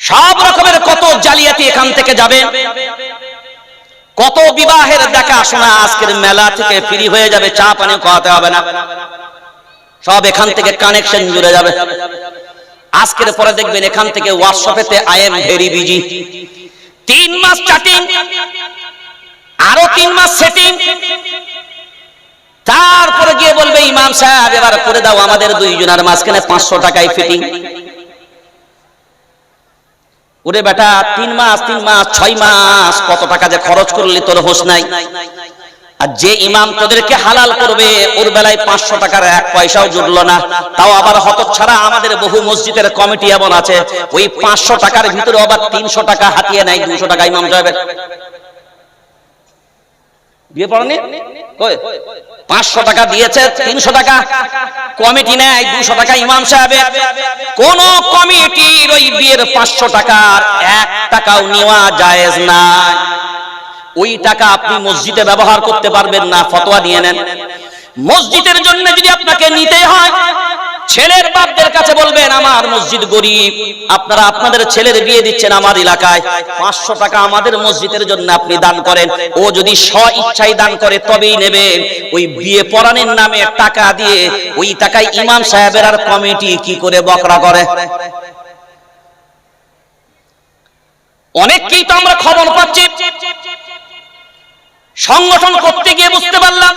সব রকমের কত জালিয়াতি এখান থেকে যাবে। কত বিবাহের দেখাশোনা আজকের মেলা থেকে ফ্রি হয়ে যাবে, চা পানি খাওয়াতে হবে না। সব এখান থেকে কানেকশন জুড়ে যাবে। আজকের পরে দেখবেন এখান থেকে হোয়াটসঅ্যাপেতে আই এম ভেরি বিজি তিন মাস চাটিং আরও তিন মাস সেটিং তারপরে গিয়ে বলবে, ইমাম সাহেব, এবার করে দাও আমাদের দুইজনের মাঝখানে পাঁচশো টাকায় ফিটিং ওরে বেটা, তিন মাস তিন মাস, ছয় মাস, কত টাকা যে খরচ করলি তোর হোস নাই। আর যে ইমাম তোদেরকে হালাল করবে, ওর বেলায় পাঁচশো টাকার এক পয়সাও জুটলো না। তাও আবার হত ছাড়া আমাদের বহু মসজিদের কমিটি এমন আছে, ওই পাঁচশো টাকার ভিতরে আবার তিনশো টাকা হাতিয়ে নেয় দুশো টাকা ইমাম সাহেবের। বিয়ে পড়েনি? কই? পাঁচশো টাকা দিয়েছে, তিনশো টাকা। কমিটি নেয়, দুশো টাকা ইমাম সাহেবের। কোন কমিটির ওই বিয়ের পাঁচশো টাকার এক টাকাও নেওয়া জায়েজ নাই ওই টাকা আপনি মসজিদে ব্যবহার করতে পারবেন না, ফতোয়া দিয়ে নেন। মসজিদের জন্য যদি আপনাকে নিতে হয় ছেলের বাপদের কাছে বলবেন, আমার মসজিদ গরিব। আপনারা আপনাদের ছেলের বিয়ে দিচ্ছেন আমার এলাকায়। পাঁচশো টাকা আমাদের মসজিদের জন্য আপনি দান করেন। ও যদি স্ব ইচ্ছায় দান করে, তবেই নেবেন ওই বিয়ে পড়ানোর নামে টাকা দিয়ে, ওই টাকায় ইমাম সাহেবের আর কমিটি কি করে বকরা করে? অনেককেই তো আমরা খবর পাচ্ছি। সংগঠন করতে গিয়ে বুঝতে পারলাম।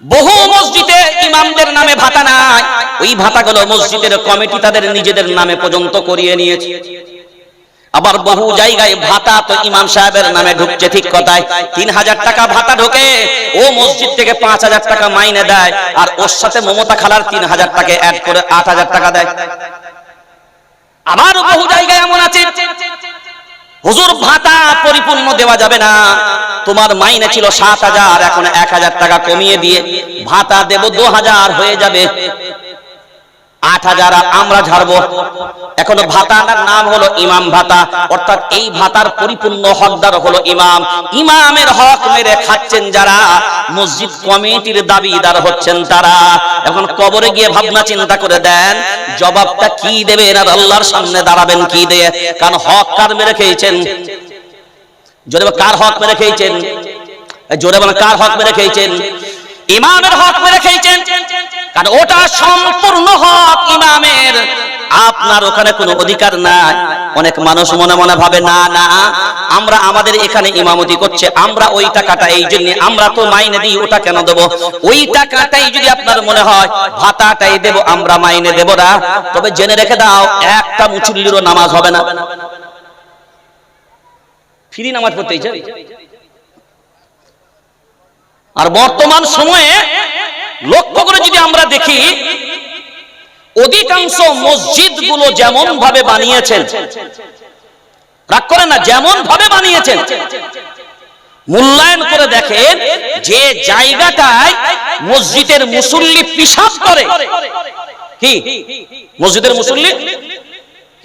বহু মসজিদে ইমামদের নামে ভাতা নাই। ওই ভাতাগুলো মসজিদের কমিটি তাদের নিজেদের নামে পর্যন্ত করিয়ে নিয়েছে। আবার বহু জায়গায় ভাতা তো ইমাম সাহেবের নামে ঢুকছে ঠিক কথায়। তিন হাজার টাকা ভাতা ঢোকে, ও মসজিদ থেকে পাঁচ হাজার টাকা মাইনে দেয়, আর ওর সাথে মমতা খালার তিন হাজার টাকা অ্যাড করে আট হাজার টাকা দেয়। আমারও বহু জায়গায় এমন আছে হুজুর ভাতা পরিপূর্ণ দেওয়া যাবে না। তোমার মাইনে ছিল সাত হাজার, এখন এক হাজার টাকা কমিয়ে দিয়ে ভাতা দেব দু হাজার হয়ে যাবে। আমরা ঝাড়বো। এখন ভাতার নাম হলো ইমাম ভাতা। অর্থাৎ এই ভাতার পরিপূর্ণ হকদার হলো ইমাম। ইমামের হক মেরে খাচ্ছেন যারা, মসজিদ কমিটির দাবিদার হচ্ছেন তারা। এখন কবরে গিয়ে ভাবনা চিন্তা করে দেন, জবাবটা কি দেবেন আর আল্লাহর সামনে দাঁড়াবেন কি দিয়ে? কারণ হক কার মেরে খেয়েছেন? জোরে কার হক মেরে খেয়েছেন? জোরে বলেন, কার হক মেরে খেয়েছেন? ইমামের হক মেরে খেয়েছেন কারণ ওটা সম্পূর্ণ হক ইমামের। আপনার ওখানে কোনো অধিকার নাই। অনেক মানুষ মনে মনে ভাবে, না না, আমরা আমাদের এখানে ইমামতি করছে, আমরা ওই টাকাটা এই জন্য, আমরা তো মাইনে দিই, ওটা কেন দেবো? ওই টাকাটাই যদি আপনার মনে হয়, ভাতাটাই দেব, আমরা মাইনে দেব না। তবে জেনে রেখে দাও, একটা মুচুল্লিরও নামাজ হবে না। ফ্রি নামাজ পড়তে ইচ্ছে আর বর্তমান সময়ে লক্ষ্য করে যদি আমরা দেখি, অধিকাংশ মসজিদগুলো যেমন ভাবে বানিয়েছেন, রাগ করে না যেমন ভাবে বানিয়েছেন, মূল্যায়ন করে দেখেন যে জায়গাটায় মসজিদের মুসল্লি পিসাব করে। কি? মসজিদের মুসল্লি?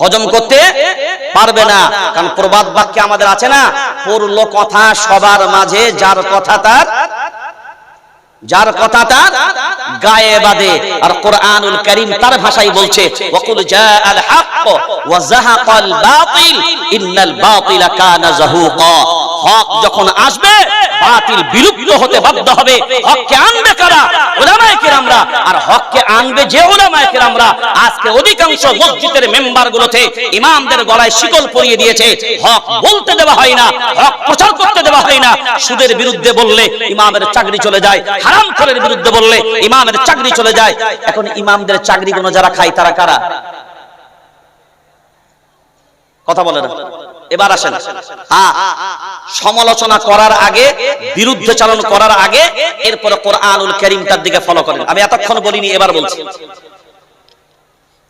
হজম করতে পারবে না। কারণ প্রবাদ বাক্যে আমাদের আছে না, পড়ল কথা সবার মাঝে, যার কথা তার, যার কথা তার গায়ে বাদে আর কোরআনুল করিম তার ভাষায় বলছে, ওয়াকুল জাআল হক ওয়া যাহাকাল বাতিল, ইন্নাল বাতিলা কানা যাহুকা। হক যখন আসবে, বাতিল বিলুপ্ত হতে বাধ্য হবে। হককে আনবে কারা? উলামায়ে কেরামরা। আর হককে আনবে যে উলামায়ে কেরামরা। আজকে অধিকাংশ মসজিদের মেম্বারগুলোতে ইমামদের গলায় শিকল পরিয়ে দিয়েছে। হক বলতে দেওয়া হয় না, হক প্রচার করতে দেওয়া হয় না। সুদের বিরুদ্ধে বললে ইমামের চাকরি চলে যায়, হারাম খোরের বিরুদ্ধে বললে ইমামের চাকরি চলে যায়। এখন ইমামদের চাকরিগুলো যারা খায়, তারা কারা? কথা বলে না। এবার আসেন। হ্যাঁ সমালোচনা করার আগে বিরুদ্ধে চালন করার আগে, এরপরে কোরআনুল করিমটার দিকে ফলো করেন। আমি এতক্ষণ বলিনি, এবার বলছি।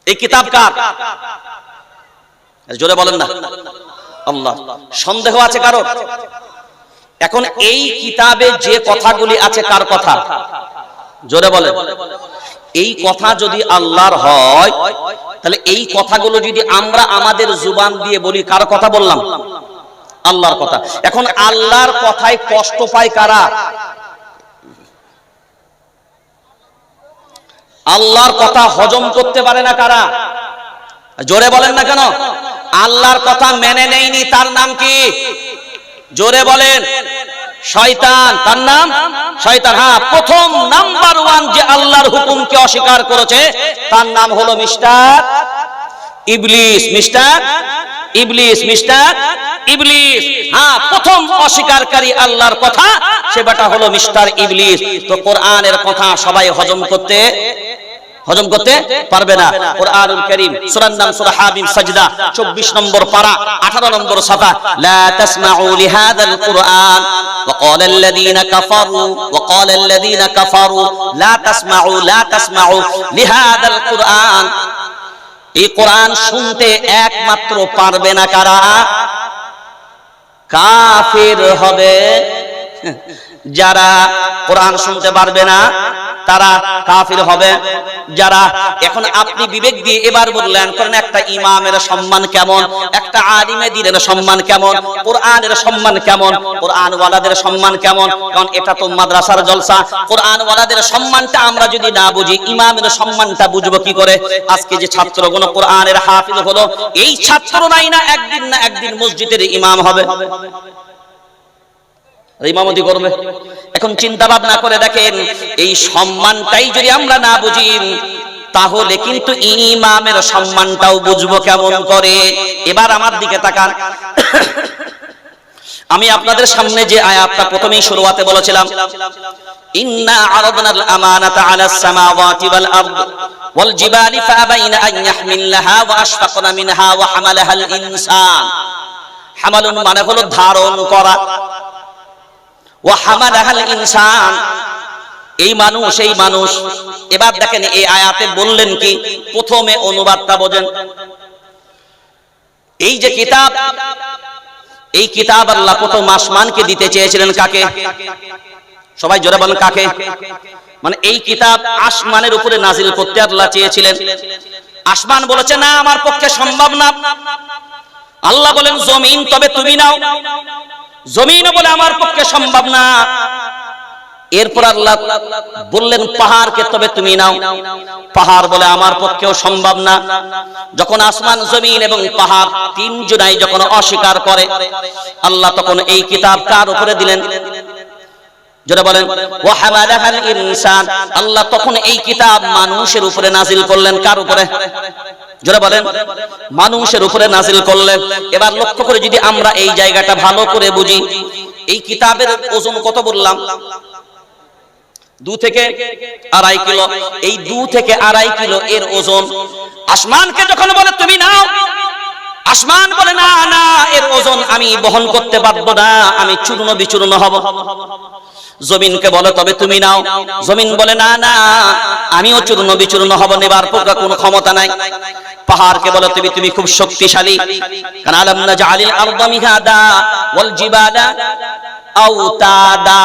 এই কিতাব কার? জোরে বলেন না। আল্লাহ, সন্দেহ আছে কারও এখন এই কিতাবে যে কথাগুলি আছে কার কথা? জোরে বলেন। এই কথা যদি আল্লাহর হয় তাহলে এই কথাগুলো যদি আমরা আমাদের জুবান দিয়ে বলি, কার কথা বললাম? আল্লাহর কথা। এখন আল্লাহর কথায় কষ্ট পায় কারা? আল্লাহর কথা হজম করতে পারে না কারা? জোরে বলেন না কেন? আল্লাহর কথা মেনে নেয়নি, তার নাম কি? জোরে বলেন। শয়তান, তার নাম? শয়তান হ্যাঁ প্রথম নাম্বার ওয়ান যে আল্লাহর হুকুমকে অস্বীকার করেছে, তার নাম হলো মিস্টার ইবলিস মিস্টার ইবলিস মিস্টার ইবলিস। হ্যাঁ প্রথম অস্বীকারী আল্লাহর কথা, সে বেটা হলো মিস্টার ইবলিস। তো কোরআনের কথা সবাই হজম করতে হজম করতে পারবে না কোরআনুল কারীম সূরার নাম সূরা হামিম সাজদা 24 নম্বর পারা 18 নম্বর সাফা লা তাসমাউ লিহাদাল কুরআন وقال الذين كفروا وقال الذين كفروا لا تسمعوا لا تسمعوا لهذا القرآن এই কোরআন শুনতে একমাত্র পারবে না কারা কাফির হবে যারা কোরআন শুনতে পারবে না, তারা কাফির হবে। যারা এখন আপনি বিবেক দিয়ে এবার বললেন, করেন একটা ইমামের সম্মান কেমন? একটা আলিমে দিনের সম্মান কেমন? কোরআনের সম্মান কেমন? কোরআন ওয়ালাদের সম্মান কেমন? কারণ এটা তো মাদ্রাসার জলসা। কোরআন ওয়ালাদের সম্মানটা আমরা যদি না বুঝি, ইমামের সম্মানটা বুঝব কি করে? আজকে যে ছাত্রগণ কোরআনের হাফিজ হলো, এই ছাত্র নাই না, একদিন না একদিন মসজিদের ইমাম হবে। ইমামতি করবে। এখন চিন্তা ভাবনা করে দেখেন, এই সম্মানটাই যদি আমরা না বুঝি, তাহলে কিন্তু ইমামের সম্মানটাও বুঝব কেমন করে। এবার আমার দিকে তাকান। আমি আপনাদের সামনে যে আয়াতটা প্রথমেই শুরুয়াতে বলেছিলাম, ইন্না আরাদনাল আমানাতা আলাস সামাওয়াতি ওয়াল আরদ, ওয়াল জিবালি ফাআবাইনা আন ইয়াহমিলাহা ওয়া আশফাকনা মিনহা ওয়া হামালাহাল ইনসান। হামালুন মানে হলো ধারণ করা। ইনসান। এই মানুষ এই মানুষ। এবার দেখেন এই আয়াতে বললেন কি? প্রথমে অনুবাদটা বোঝেন। এই যে কিতাব, এই কিতাব আল্লাহ প্রথম আসমানকে দিতে চেয়েছিলেন কাকে? সবাই জোরে বলেন কাকে? মানে এই কিতাব আসমানের উপরে নাজিল করতে আল্লাহ চেয়েছিলেন। আসমান বলেছে, না, আমার পক্ষে সম্ভব না। আল্লাহ বলেন, জমিন, তবে তুমি নাও। জমিন বলে আমার পক্ষে সম্ভব না। এরপর আল্লাহ বললেন, পাহাড়কে তবে তুমি নাও। পাহাড় বলে আমার পক্ষেও সম্ভব না। যখন আসমান, জমিন এবং পাহাড় তিন জনাই যখন অস্বীকার করে, আল্লাহ তখন এই কিতাব কার উপরে দিলেন। আল্লাহ তখন এই কিতাব মানুষের উপরে নাজিল করলেন। কার উপরে? যারা বলেন, মানুষের উপরে নাজিল করলেন এবার লক্ষ্য করে যদি আমরা এই জায়গাটা ভালো করে বুঝি, এই কিতাবের ওজন কত বললাম? দু থেকে আড়াই কিলো। এই দু থেকে আড়াই কিলো এর ওজন। আসমানকে যখন বলে, তুমি নাও আসমান বলে, না না, এর ওজন আমি বহন করতে পারব না, আমি চূর্ণ বিচূর্ণ হব। জমিনকে বলে, তবে তুমি নাও। জমিন বলে, না না, আমিও চূর্ণ বিচূর্ণ হব, নেবার পক্ষে কোনো ক্ষমতা নাই। পাহাড়কে বলে তুমি তুমি খুব শক্তিশালী। কারণ, আলম না জালিল আরদা মিহাদা ওয়াল জিবালা আওতাদা।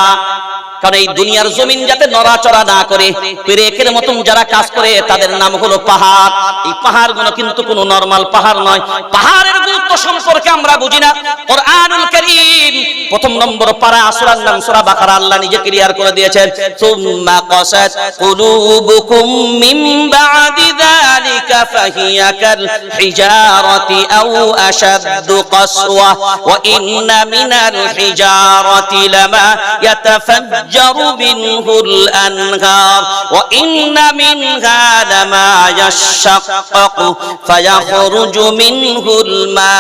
কারণ এই দুনিয়ার জমিন যাতে নড়াচড়া না করে, পেরেকের মতন যারা কাজ করে, তাদের নাম হলো পাহাড়। এই পাহাড়গুলো কিন্তু কোনো নরমাল পাহাড় নয়। পাহাড়ের গুরুত্ব সম্পর্কে আমরা বুঝি না। কোরআনুল কারীম প্রথম নম্বর পারা আসুরার নাম সুরা বাকারা আল্লাহ নিজে ক্লিয়ার করে দিয়েছেন সুম্মা কসাত কুলুবুকুম মিন বাদি যালিকা ফাহিয়া কাল হিজারাতি আও আশাদ কাসওয়া ওয়া ইন্না মিনাল হিজারাতি লামা ইয়াতাফাজ্জারু মিনহুল আনহার ওয়া ইন্না মিনহা লামা ইয়াশাক্কাকু ফায়াখরুজু মিনহুল মা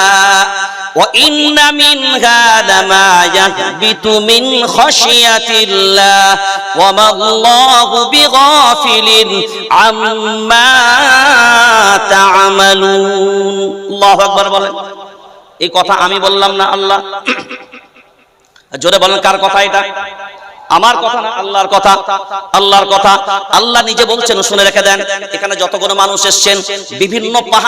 وإن منها لما يهبط من خشية الله وما الله بغافل عما تعملون الله أكبر বলেন এই কথা আমি বললাম না আল্লাহ জোরে বলেন কার কথা এটা আমার কথা না আল্লাহর কথা আল্লাহর কথা আল্লাহ নিজে বলছেন শুনে রেখে দেন এখানে যতগুলো মানুষ এসছেন বিভিন্ন পাহাড়